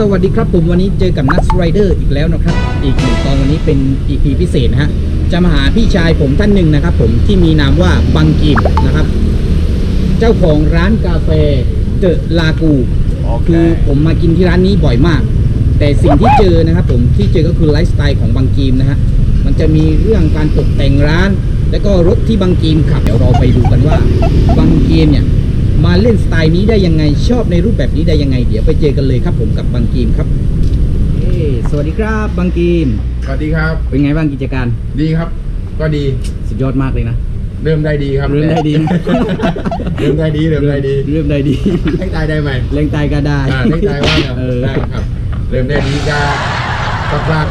สวัสดีครับผมวันนี้เจอกับนัทไรเดอร์อีกแล้วนะครับ อีกหนึ่งตอนวันนี้เป็น EP พิเศษนะฮะจะมาหาพี่ชายผมท่านหนึ่งนะครับ ผมที่มีนามว่าบังกิมนะครับ เจ้าของร้านกาแฟเดอะลากูคือผมมากินที่ร้านนี้บ่อยมาก แต่สิ่งที่เจอนะครับ ผมที่เจอก็คือไลฟ์สไตล์ของบางกีมนะฮะมันจะมีเรื่องการตกแต่งร้าน แล้วก็รถที่บางกีมขับเดี๋ยวเราไปดูกันว่าบางกีมเนี่ย มาเล่นสไตล์นี้ได้ยังไงชอบในรูปแบบนี้ได้ยังไง เดี๋ยวไปเจอกันเลยครับผมกับบางกีมครับเอ้สวัสดีครับบางกีม สวัสดีครับ เป็นไงบ้างกิจการดีครับ ก็ดี สุดยอดมากเลยนะ เริ่มได้ดีครับเริ่มได้ดี เริ่มได้ดี เริ่มได้ดี เริ่มได้ดีให้ตายได้ไหมเล่งตายก็ได้อ่าให้ตายว่าเนี่ยเออได้ครับ เริ่มได้ดีก็สักพัก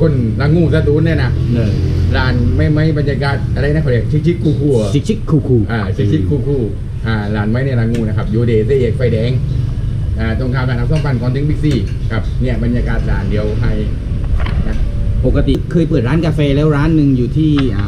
คนรังงูสะตูนเนี่ยนะเออร้านไม่ไม่บรรยากาศอะไรนะเขาเรียกชิคชิคคูคูอะชิคชิคคูคูอ่าชิคชิคคูคู อ่าร้านไม้ในรังงูนะครับยูเดย์เสเอกไฟแดงอ่าตรงข้ามร้านน้ำส้มปั่นก่อนถึงบิ๊กซีครับเนี่ยบรรยากาศร้านเดียวให้นะปกติเคยเปิดร้านกาแฟแล้วร้านหนึ่งอยู่ที่อ่า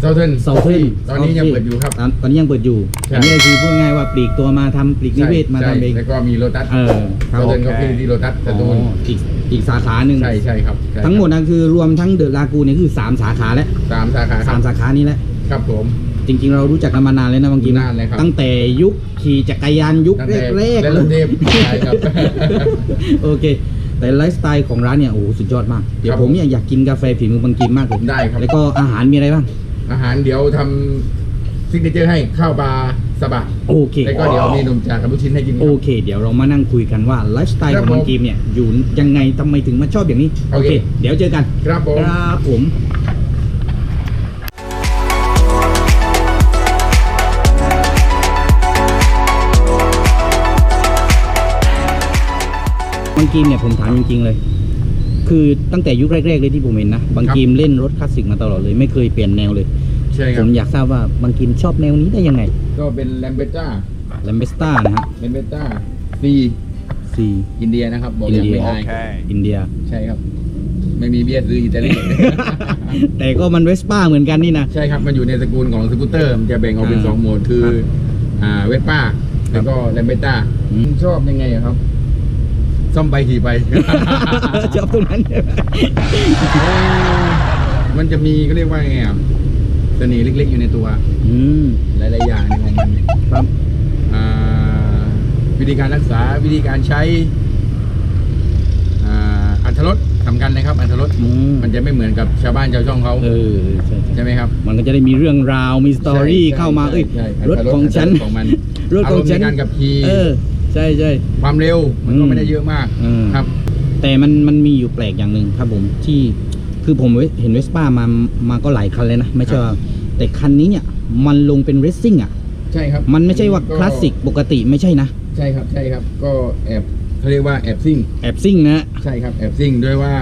เซาเทิร์นเซาเทิร์นตอนนี้ยังเปิดอยู่ครับตอนนี้ยังเปิดอยู่ใช่ อันนี้คือพูดง่ายว่าปลีกตัวมาทำปลีกนิเวศมาใช่ทำเอง แล้วก็มีโลตัสเออครับเซาเทิร์นก็คือที่โลตัสสตูลอ๋ออีกอีกสาขาหนึ่งใช่ใช่ครับใช่ทั้งหมดนะคือรวมทั้งเดอะลากูเนี่ยคือสามสาขาแล้วสามสาขาคสารัมบสาขานี้แหละครับผม จริงๆ เรารู้จักกันมานานเลยนะบางทีนานเลยครับ ตั้งแต่ยุคขี่จักรยานยุคตั้งแต่แรกๆและรถเทพใช่ครับ โอเค แต่ไลฟ์สไตล์ของร้านเนี่ยโอ้โหสุดยอดมาก เดี๋ยวครับผมเนี่ยอยากกินกาแฟฝีมือบางกิมมากเลยได้ครับ แล้วก็อาหารมีอะไรบ้าง อาหารเดี๋ยวทำซิกเนเจอร์ให้ข้าวปลาสบะโอเค แล้วก็เดี๋ยวมีนมจากกับลูกชิ้นให้กินครับ โอเค เดี๋ยวเรามานั่งคุยกันว่าไลฟ์สไตล์คขรัอบงบางผมกีมเนี่ยอยู่ยังไงทำไมถึงมาชอบอย่างนี้โอเค เดี๋ยวเจอกันครับผมครับผม บางกีมเนี่ยผมถามจริงๆเลย คือตั้งแต่ยุคแรกๆเลยที่ผมเห็นนะบางกีมเล่นรถคลาสสิกมาตลอดเลยไม่เคยเปลี่ยนแนวเลยใช่คผรับมอยากทราบว่าบางกีมชอบแนวนี้ได้ยังไงก็เป็นแลมเบต้าแลมเบสต้านะฮะแลมเบต้าซีซี อินเดียนะครับ บอกอิอนย่างเดียไม่อายอินเดีย ใช่ครับ ไม่มีเบียร์ซื้ออิตาลี แต่ก็มันเวสป้าเหมือนกันนี่นะ ใช่ครับ มันอยู่ในสกุลของสกูตเตอร์ มันจะแบ่งออกเป็นอ่าสองโหมด คือครับอ่า เวสป้า แล้วก็แลมเบต้าอืม ชอบยังไงอะครับ ซ่อมไปขี่ไปชอบตรงนั้นใช่ไหมเออมันจะมีก็เรียกว่าไงอะเสน่ห์เล็กๆอยู่ในตัว อืมหลาย ๆ อย่างในของมันครับอ่าวิธีการรักษาวิธีการใช้อ่าอัตรสสำคัญนะครับอัตรสอืมมันจะไม่เหมือนกับชาวบ้านชาวช่องเขาเออใช่ใช่ใช่ไหมครับมันก็จะได้มีเรื่องราวมีสตอรี่ใช่เข้ามาใช่เอ้ยใช่รถของฉัน อัตรสของมันรถของฉัน อารมณ์ในการขับขี่ เออ ใช่ใช่ ความเร็วมันก็ไม่ได้เยอะมากอืม ครับ แต่มันมันมีอยู่แปลกอย่างหนึ่งครับผมที่คือผมเห็นเวสป้ามามาก็หลายคันเลยนะ ไม่ใช่ว่าแต่คันนี้เนี่ยมันลงเป็นเรซซิ่งอะ ใช่ครับมันไม่ใช่ว่าคลาสสิกปกติไม่ใช่นะ ใช่ครับใช่ครับ ก็แอบเขาเรียกว่าแอบซิ่ง แอบซิ่งนะ ใช่ครับแอบซิ่งด้วยว่า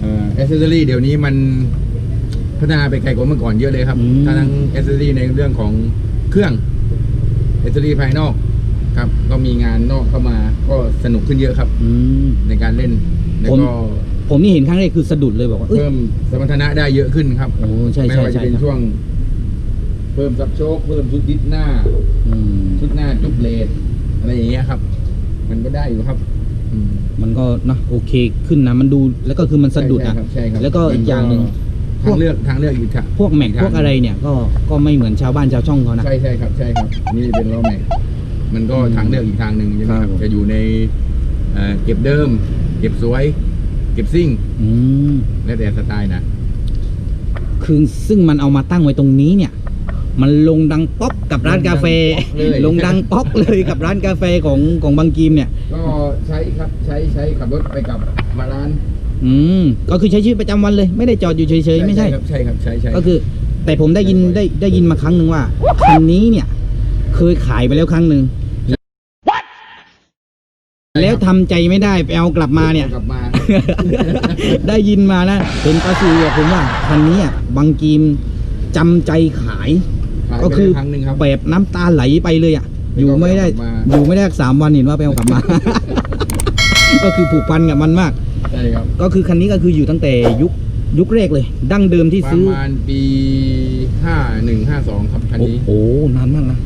เอ่อเอเซอรี่เดี๋ยวนี้มันพัฒนาไปไกลกว่าเมื่อก่อนเยอะเลยครับอืม ทั้งเอเซอรี่ในเรื่องของเครื่องเอเซอรี่ภายนอก ครับ ก็มีงานนอกเข้ามา ก็สนุกขึ้นเยอะครับ อืม ในการเล่นแล้วผม ก็ผมนี่เห็นครั้งแรกคือสะดุดเลยบอกว่าเอ้ย เพิ่มสมรรถนะได้เยอะขึ้นครับโอ้ใช่ไม่ใช่ว่าจะใช่เป็นครับ ช่วง เพิ่มซับโชคเพิ่มชุดดิสหน้า อืมชุดหน้าจุกเลดอะไรอย่างเงี้ยครับ มันก็ได้อยู่ครับอืมมันก็นะโอเคขึ้นนะมันดูแล้วก็คือมันสะดุดใช่อะครับใช่ครับแล้วก็อีกอย่างหนึ่งพวกทางเลือกทางเลือกอีกครับ พวกแม็กพวกอะไรเนี่ยก็ก็ไม่เหมือนชาวบ้านชาวช่องเขานะ ใช่ใช่ครับใช่ครับ นี่เป็นล้อแม็ก มันก็อืมทางเลือกอีกทางหนึ่งใช่ไหมคครัรับบผม จะอยู่ในเอ่อเก็บเดิม เก็บสวย เก็บซิ่งอืมแล้วแต่สไตล์นะคือซึ่งมันเอามาตั้งไว้ตรงนี้เนี่ย มันลงดังป๊อปกับร้านกาแฟ ลงดังป๊อปเลยกับร้านกาแฟของของบางกีมเนี่ย ก็ใช้ครับใช้ใช้ขับรถไปกลับมาร้านอืมก็คือใช้ชีวิตประจำวันเลย ไม่ได้จอดอยู่เฉยๆ ไม่ใช่ ครับใช่ครับใช่ใช่ ก็คือ แต่ผมได้ยินได้ได้ยินมาครั้งหนึ่งว่าคันนี้เนี่ย เคยขายไปแล้วครั้งหนึ่งแล้ว ทำใจไม่ได้ไปเอากลับมาเนี่ย กลับมา ได้ยินมานะเป็นกระสือบอกผมว่าคันนี้อะบางกีมจำใจขาย ขายก็ไปคือได้ครั้งหนึ่งครับ แบบน้ำตาไหลไปเลยอะไม่อยู่ไม่ได้ต้องไปเอากลับมา อยู่ไม่ได้สักสามวันเห็นว่าไปเอากลับมา ก็คือผูกพันกับมันมาก ใช่ครับ ก็คือคันนี้ก็คืออยู่ตั้งแต่ยุคยุคแรกเลย ดั้งเดิมที่ประซื้อมาณปีห้าหนึ่งห้าสองครับคันโอ้นี้ โหนานมากนะ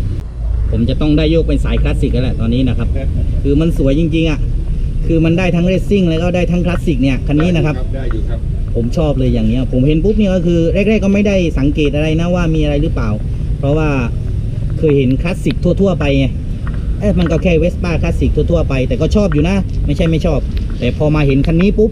ผมจะต้องได้โยกเป็นสายคลาสสิกแล้วแหละตอนนี้นะครับ คือมันสวยจริงๆอะคือมันได้ทั้งเรซซิ่งแล้วก็ได้ทั้งคลาสสิกเนี่ยคันนี้นะครับ ได้อยู่ครับ ผมชอบเลยอย่างเนี้ย ผมเห็นปุ๊บเนี่ยก็คือแรกๆก็ไม่ได้สังเกตอะไรนะว่ามีอะไรหรือเปล่า เพราะว่าเคยเห็นคลาสสิกทั่วๆไปไงเอ๊ะมันก็แค่เวสป้าคลาสสิกทั่วๆไป แต่ก็ชอบอยู่นะ ไม่ใช่ไม่ชอบ แต่พอมาเห็นคันนี้ปุ๊บ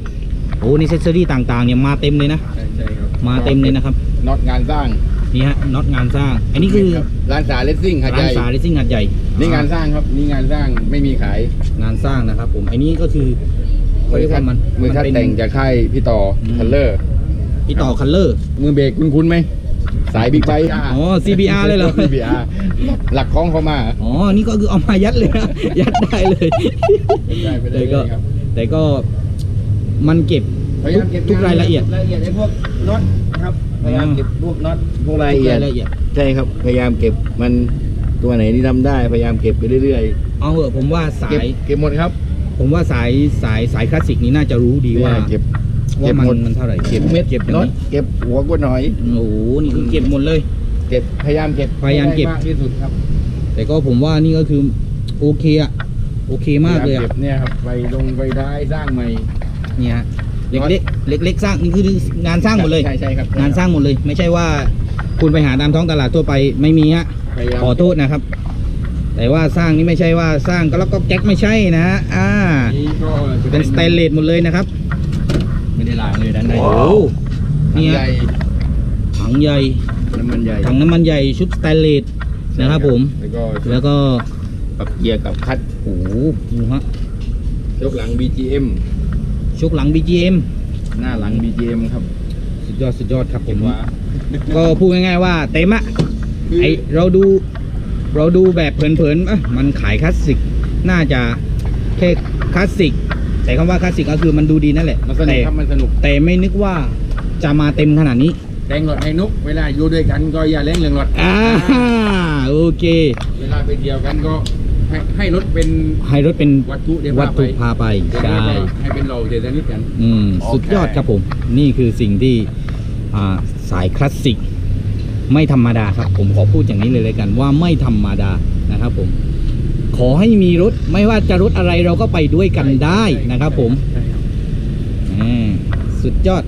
โอ้นี่เซสซอรี่ต่างๆเนี่ยมาเต็มเลยนะ ใช่ใช่ครับ มาเต็มเลยนะครับน็อตงานสร้าง นี่ฮะน็อตงานสร้าง อันนี้คือรับร้านสาเลสซิ่งหัดใหร้านญ่สาเรซิ่งหัดใหญ่นี่งานสร้างครับนี่งานสร้างไม่มีขายงานสร้างนะครับ ผมอันนี้ก็คือเขาเรียกว่ามันมือคัดเป็น แต่งจากค่ายพี่ต่ออม คัลเลอร์พี่ต่อคัลเลอร์ มือเบรกคุณคุ้นๆไหมสายบิ๊กไบค์อ๋อ CBR เลยเหรอ CBR หลักคล้องเขามาอ๋อ นี่ก็คือเอามายัดเลยนะ ยัดได้เลย ได้ไปได้แต่ก็เลยครับแต่ก็มันเก็บ พยายามเก็บทุกรายละเอียด รายละเอียดไอ้พวกน็อตนะครับ พยายามเก็บพวกน็อตพวกรายทุละกเอียดรายละเอียดใช่ครับพยายามเก็บมันตัวไหนที่ทำได้พยายามเก็บไปเรื่อยเอาเหอะผมว่าสาๆเก็บย เก็บหมดครับผมว่าสายสายสายคลาสสิกนี้น่าจะรู้ดีว่าเก็บว่าเก็บมันหมด มันเท่าไหร่เก็บเม็ดเก็บอย่างน็อตนี้เก็บหัวกว่าหน่อย โอ้โหนี่คือเก็บหมดเลย เก็บพยายามเก็บพยายามเก็บ ให้ได้กที่สุดครับแต่ก็ผมว่านี่ก็คือโอเคอะโอเคมากเลยพยอะเก็บเนี่ยครับไปลงไปได้สร้างใหม่เนี่ยฮะ เล็กๆเล็กๆสร้างนี่คืองานสร้างหมดเลย ใช่ใช่ครับงานสร้างหมดเลย ไม่ใช่ว่าคุณไปหาตามท้องตลาดทั่วไปไม่มีฮะพยายามขอโทษนะครับ แต่ว่าสร้างนี่ไม่ใช่ว่าสร้างก็แล้วก็แก๊กไม่ใช่นะฮะอ่า นี่ก็จะเป็นสเตนเลสหมดเลยนะครับไม่ได้ล้างเลยด้านในโอ้โหนี่นี่ใหฮะญ่ถังใหญ่น้ำมันใหญ่ถังน้ำมันใหญ่ชุดสเตนเลสนะครับผม แล้วก็แล้วก็ปรับเกียร์กับคัดโอ้โหดูฮะยกหลัง BGM ชุกหลัง BGM หน้าหลัง BGM ครับสุดยอดสุดยอดครับผมว่า ก็พูดง่ายๆว่าเต็มอะไอเราดูเราดูแบบเผินๆเอ๊ะมันขายคลาสสิกน่าจะแค่คลาสสิกแต่คำว่าคลาสสิกก็คือมันดูดีนั่นแหละมันสนุแต่กครับมันสนุกแต่ไม่นึกว่าจะมาเต็มขนาดนี้แต่งรถให้นุก เวลาอยู่ด้วยกันก็อย่าเล่นเรื่องรถอ่าโอเค เวลาไปเที่ยวกันก็ ให้ให้รถเป็นให้รถเป็นวัตถุเดี๋ยววัตถุพาไปเดี๋ยวใช่ให้ให้เป็นเราเดซนิดกันอืมโอเคสุดยอดครับผม นี่คือสิ่งที่อ่าสายคลาสสิกไม่ธรรมดาครับ ผมขอพูดอย่างนี้เลยเลยกัน ว่าไม่ธรรมดานะครับผมขอให้มีรถไม่ว่าจะรถอะไรเราก็ไปด้วยกันได้นะครับผมใช่ครับอ่าสุดยอด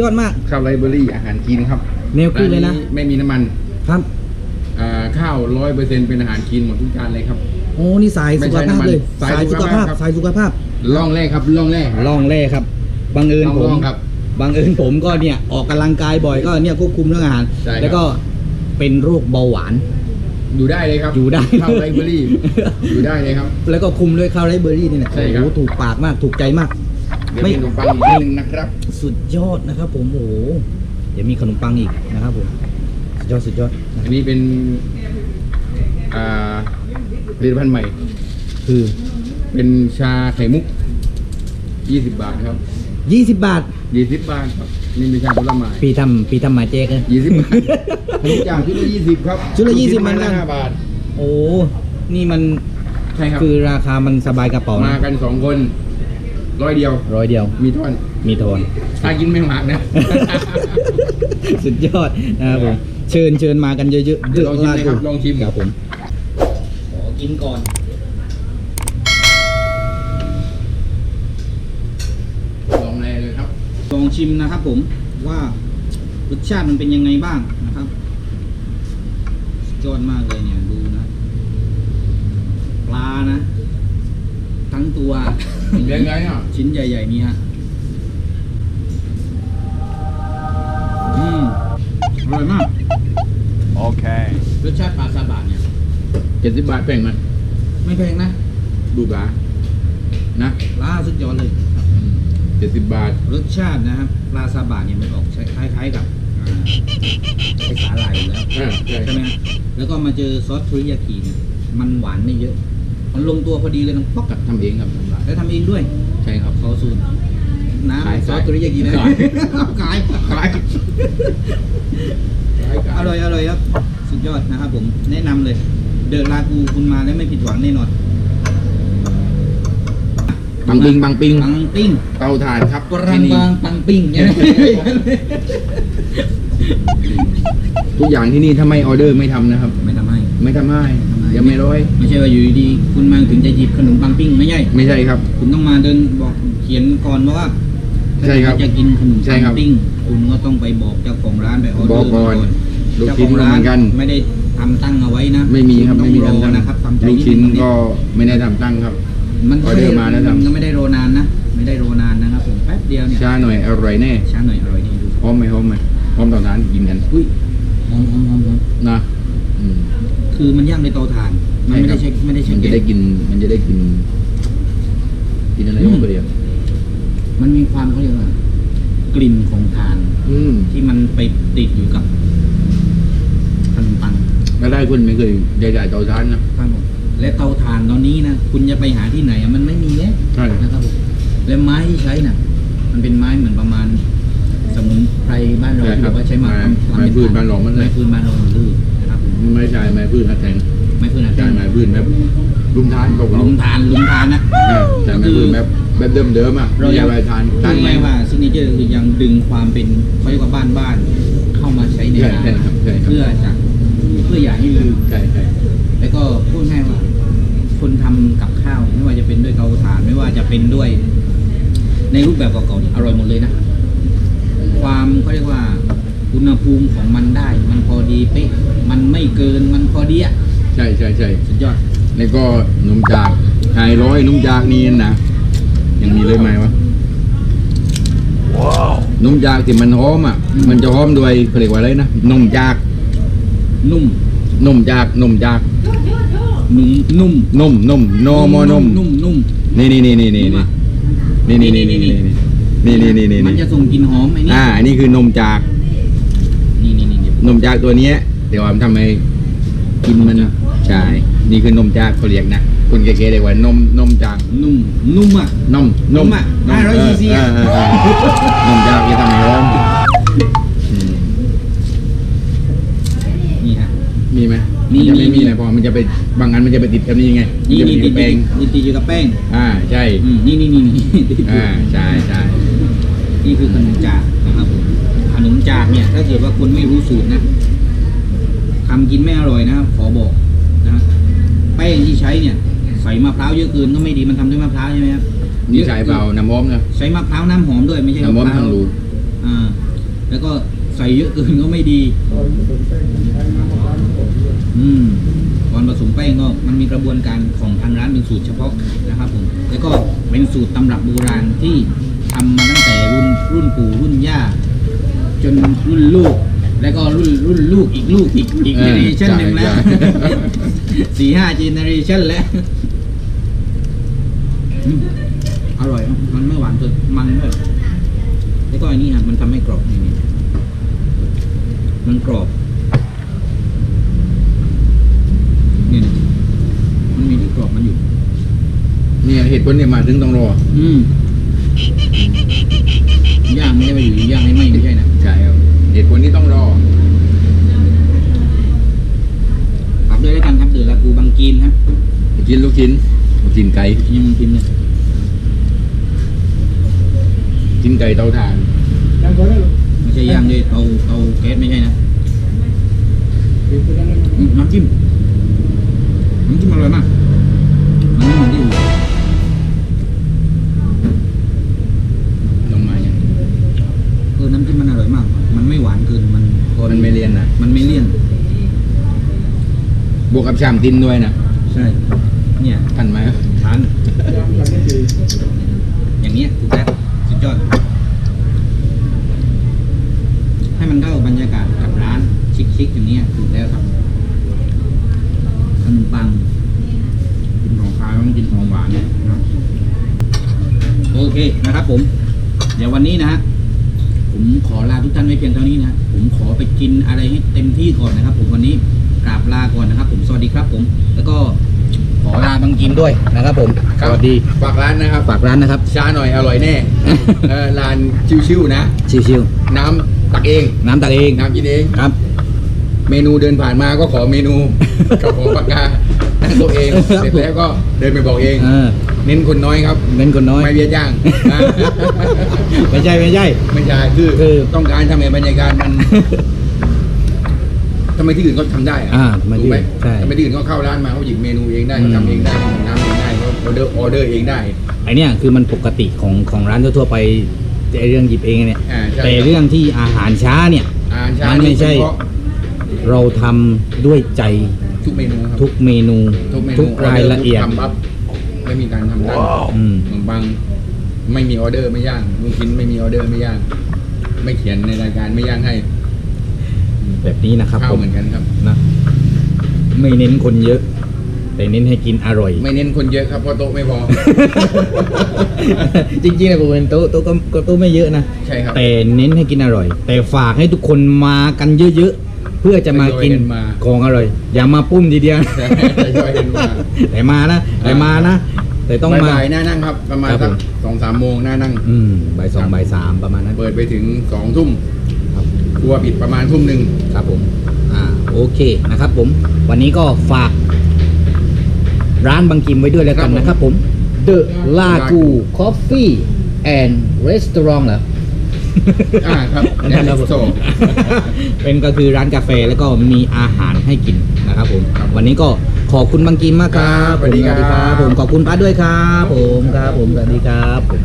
ยอดมาก ข้าวไรเบอรี่อาหารคีนครับแนวคือเลยนะ ร้าไม่มีน้ำมันครับอ่าข้าวร้อยเปอร์เซ็นต์เป็นอาหารคีนหมดทุกจานเลยครับ โอ้นี่สายไม่สุใช่ขภาพเลยน้ำมันสาสายยสุขภาพสุขภาพสายสุขภาพล่องแรกครับล่องแรก ล่องแร่ครับบังเอิญลองผมลองครับบังเอิญผมก็เนี่ยออกกำลังกายบ่อยก็เนี่ยควบคุมเรื่องอาหาร ใช่ครับ แล้วก็เป็นโรคเบาหวาน อยู่ได้เลยครับอยู่ได้ ข้าวไรเบอรี่อยู่ได้เลยครับ แล้วก็คุมด้วยข้าวไรซ์เบอร์รี่นี่แหละใช่โอ้ครับโหถูกปากมากถูกใจมาก เดี๋ยวไม่มีขนมปังอีกนิดนึงนะครับ สุดยอดนะครับ ผมโอ้โหเดี๋ยวมีขนมปังอีกนะครับผมสุดยอดสุดยอดอันนี้เป็นอ่าผลิตภัณฑ์ใหม่ คือเป็นชาไข่มุก 20 บาทครับ 20 บาท 20 บาทครับ นี่เป็นชาผลไม้ปีทำปีทำมาเจ๊กนะ20 บาททุกอย่างชุดละ20 ครับชุดละ20เหมือนกันห้าบาท โอ้ นี่มันใช่ครับ คือราคามันสบายกระเป๋ามานะกันสองคน ร้อยเดียว ร้อยเดียว มีท่อนมีทอน ถ้ากินไม่หมากนะ สุดยอดนะครับผม เชิญเชิญมากันเยอะๆเดี๋ยวลองชิมเลยครับลองชิมครับผมขอกินก่อนลองเลยเลยครับ ลองชิมนะครับผมว่ารสชาติมันเป็นยังไงบ้างนะครับสุดยอดมากเลยเนี่ยดูนะ ปลานะ ทั้งตัว เป็นไงอะชิ้นใหญ่ ๆ นี้ฮะ อืมอร่อยมาก Okay. รสชาติปลาซาบะเนี่ยเจ็ดสิบบาทแพงมันไม่แพงนะ ดูบานะปลาสุดยอดเลยเจ็ดสิบบาท รสชาตินะครับปลาซาบะเนี่ยมันออกคล้ายๆกับอ่าไอสาหร่ายอยู่แล้วอ่าใช่ใช่ไหมฮะแล้วก็มาเจอซอสเทริยากิเนี่ยมันหวานไม่เยอะ มันลงตัวพอดีเลยน้องป๊อกกับทำเองครับทำร้านแล้วทำเองด้วย ใช่ครับ เขาสูตรน้ขายำซอสเทริยากินะขายขายขายอร่อยอร่อยครับ สุดยอดนะครับผมแนะนำเลย เดอะลากูคุณมาแล้วไม่ผิดหวังแน่นอนบางปิงบางปิงปังปิ้ง เตาถ่านครับปรังที่นี่บางปังปิ้งเนี่ยทุกอย่างที่นี่ถ้าไม่ออเดอร์ไม่ทำนะครับ ไม่ทำให้ไม่ทำให้ทำไม ยังไม่ร้อย ไม่ใช่ว่าอยู่ดีๆคุณมาถึงจะหยิบขนมปังปิ้งไม่ใช่ไม่ใช่ครับ คุณต้องมาเดินบอกเขียนก่อนว่าใช่ครับถ้าจะกินขนมใช่ปังครับปิ้ง คุณก็ต้องไปบอกเจ้าของร้านไปออเดบออกร์ก่อนลูกเจ้าขชิ้นองก็ร้าเหมืนอนกันไม่ได้ทำตั้งเอาไว้นะ ไม่มีครับณต้ไม่องมีรอทำตั้งนะครับทำใจลูกชิ้นดงก็ไม่ได้ทำตั้งครับมันออเดอร์มาแล้วทำนก็ไม่ได้รอนานนะ ไม่ได้รอนานนะครับผมแป๊บเดียวเนี่ยช้าหน่อยอร่อยแน่ช้าหน่อยอร่อยดีดูหอมไหมหอมไหมหอมเตาถ่านกินกันอุ้ยหอมหอมหอมหอมนะอืม คือมันย่างในเตาถ่าน มันไม่ได้ใช้ไม่ได้ใช้มันจะแก๊ได้สกิน มันจะได้กิน กินอะไรอืมบ้างเดียวมันมีความเขาเรียกว่ากลิ่นของถ่าน อืมที่มันไปติดอยู่กับขนมปังแล้วได้คนไม่เคยได้จ่ายเตาถ่านนะ ครับผมและเตาถ่านตอนนี้นะคุณจะไปหาที่ไหนอะมันไม่มีแล้วใช่ นะครับผมและไม้ที่ใช้น่ะ มันเป็นไม้เหมือนประมาณ สมุนไพรบ้านเราที่บอกว่าใช้มาไม้ทำไม้เป็นพืชบ้านเรามันเลไม้ยพื้นบ้านเราหรือนะครับผม ไม่ใช่ไม้พืชอัดแทงไม้พื้นอาจาใช่รย์ไม้พืชแบบลุมทานบอกเราลุมทานลุมทานนะอ่าใช่ไม้พืชแบบแบบเดิมๆอะเราไม่อยาใช่กไม้ทานพูทานดไหมง่ายๆว่าซิกเนเจอร์คือยังดึงความเป็นเขาเรียกว่าบ้านบ้านๆเข้ามาใช้ในใช่ร้านใช่ครับใช่ครับเพื่อจะเพื่ออย่าให้ลืม ใช่ใช่ แล้วก็พูดง่ายว่าคนทำกับข้าวไม่ว่าจะเป็นด้วยเตาถ่านไม่ว่าจะเป็นด้วย ในรูปแบบเก่าๆเนี่ยอร่อยหมดเลยนะ ความเขาเรียกว่าอุณหภูมิของมันได้ มันพอดีเป๊ะ มันไม่เกินมันพอดีอะใช่ใช่ใช่สุดยอดแล้วก็หนุ่มจากชายร้อยหนุ่มจากนี่นะยังมีเลยไหมวะ Whoa. นมจากที่มันหอมอะ มันจะหอมด้วยเขาเรียกว่าอะไรนะนมจาก นุ่มนมจากนมจากนุ่มนุ่มนมนมนอมอนมนุ่มนุ่มนี่นี่นี่นี่นี่นุ่มอะนี่นี่นี่นี่นี่นี่นี่นี่นี่มันนี่จะส่งกลิ่นหอมไอ้นี่อ่าอันนี้คือนมจาก นี่นี่นี่นี่นมจากตัวเนี้ ยเดี๋ยวมันทำให้กินมันใช่นี่คือนมจากเขาเรียกนะคุณเก๋ๆเรียกว่านมนมจากนุ่มนุ่มอะนมนมอะนม500 cc อะเออเออเออนมจากจะทำให้หอมอืมนี่ฮะมีไหมมีนจะไม่มีมีนะเพอมันจะไปบางอันมันจะไปติดกับนี่ไงนี่มันี่จะติไปดอยู่ติกับแป้งดติดอยู่กับแป้งอ่าใช่อืมนี่นี่นี่นี่ติดอยู่อ่าใช่ใช่นี่คือขนมจากนะครับผมขนมจากเนี่ยถ้าเกิดว่าคุณไม่รู้สูตรนะ ทำกินไม่อร่อยนะครับขอบอกนะครับแป้งที่ใช้เนี่ย ใส่มะพร้าวเยอะเกินก็ไม่ดีมันทำด้วยมะพร้าวใช่ไหมครับนี่ใช่เปล่าน้ำหอมนะใช้มะพร้าวน้ำหอมด้วยไม่ใช่น้ำหอมมะพร้าทางวรูอ่า แล้วก็ใส่เยอะเกินก็ไม่ดีอืมตอนผสมแป้งก็มันมีกระบวนการของทางร้านเป็นสูตรเฉพาะนะครับผมแล้วก็เป็นสูตรตำรับโบราณที่ทำมาตั้งแต่รุ่นรุ่นปู่รุ่นย่า จนรุ่นลูก แล้วก็รุ่นรุ่นลูกอีกลูกอีกอีกเจเนอเรชันหนึ่งแล้วสี่ห้าเจเนอเรชันแล้วอืมอร่อยครับมันไม่หวานเกินมันด้วยแล้วก็อันนี้ครับมันทำให้กรอบนี่นี่มันกรอบนี่นะมันมีที่กรอบมันอยู่ เนี่ยเหตุผลเนี่ยมาถึงต้องรอ อืมย่างไม่ได้ไปอยู่ย่างให้ไหมไม่ใช่นะ ใช่ครับเห ตุผลที่ต้องรอฝากด้วยแล้วกันครับเดือดละกูบางกีนครับกินลูกชิ้นลูกชิ้นไก่ยังมันพิมพ์เลยกินไก่เตาถ่านไม่ใช่ย่างด้วยเตาเตาแก๊สไม่ใช่นะอืมน้ำจิ้มน้ำจิ้มอร่อยมากมันไม่เหมือน ไม่เลี่ยนนะมันไม่เลี่ยน บวกกับชามตินด้วยนะใช่ เนี่ยทันไหมทานอย่างเนี้ยถูกแล้วสุดยอด ให้มันเข้าบรรยากาศกับร้านชิคๆอย่างเนี้ยถูกแล้วครับขนมปังกินของคาวต้องกินของหวานนะโอเคนะครับผม เดี๋ยววันนี้นะฮะผมขอลาทุกท่านไว้เพียงเท่านี้นะ ผมผมขอไปกินอะไรให้เต็มที่ก่อนนะครับ ผมวันนี้กราบลาก่อนนะครับ ผมสวัสดีครับ ผม แล้วก็ขอลาบางกิมด้วยนะครับ ผมคสรับวัสดีฝากร้านนะครับฝากร้านนะครับช้าหน่อยอร่อยแน่เออร้านชิวๆนะชิวน้ำตักเองๆน้ำตักเองน้ำกินเองครับ เมนูเดินผ่านมาก็ขอเมนู กับของปากกาตั้งตัวเองครับเสร็จแล้วก็เดินไปบอกเองเออ เน้นคนน้อยครับเงินคนน้อย ไม่เบี้ยจ้างนะ ไม่ใช่ไม่ใช่ ไม่ใช่คือคือ ต้องการทำให้บรรยากาศมันทำไมที่อื่นเขาทำได้อะอ่าทำไมที่ถูกไหมอื่นใช่ ทำไมที่อื่นเขาเข้าร้านมาเขาหยิบเมนูเองได้อืม ทำเองได้น้ำเองได้เขาออเดอร์ออเดอร์เองได้ ไอเนี้ยคือมันปกติของของร้านทั่วๆไปไอเรื่องหยิบเองเนี่ย อ่าใช่แต่เรื่องที่อาหารช้าเนี่ย อาหารเช้ามันไม่ใช่เฉพาะ เราทำด้วยใจทุกเมนูครับทุกเมนู ทุกเมนูทุกรายละเอียด ทำปั๊บไม่มีการทำได้อืม ขนมปังไม่มีออเดอร์ไม่ย่างลูกชิ้นไม่มีออเดอร์ไม่ย่างไม่เขียนในรายการไม่ย่างให้แบบนี้นะครับข้าวผมเหมือนกันครับ นะไม่เน้นคนเยอะ แต่เน้นให้กินอร่อย ไม่เน้นคนเยอะครับเพราะโต๊ะไม่พอ จริงๆนะผมเป็นโต๊ะโต๊ะก็ก็โต๊ะไม่เยอะนะ ใช่ครับ แต่เน้นให้กินอร่อย แต่ฝากให้ทุกคนมากันเยอะๆ เพื่อจะมากินทยอยกันมาของอร่อย อย่ามาปุ้มทีเดียวใช่ทยอยกันมาแต่มานะแต่มานะ แต่ต้องมาบ่ายๆหน้านั่งครับ ประมาณครับสักผมสองสามโมงหน้านั่งอืมบ่ายสองบ่ายสามประมาณนั้น เปิดไปถึงสองทุ่มครับครัวปิดประมาณทุ่มหนึ่งครับผม อ่าโอเคนะครับผม วันนี้ก็ฝาก ร้านบางกิมไว้ด้วยแล้วกันนะครับผม The Lagu Coffee and Restaurant เหรอ อ่าครับนั่นครับผมโซเป็นก็คือร้านกาแฟแล้วก็มีอาหารให้กินนะครับผม วันนี้ก็ขอบคุณบางกิมมากครับครับสวัสดีครับผมผมขอบคุณป้าด้วยครับ ผมครับผมสวัสดีครับผม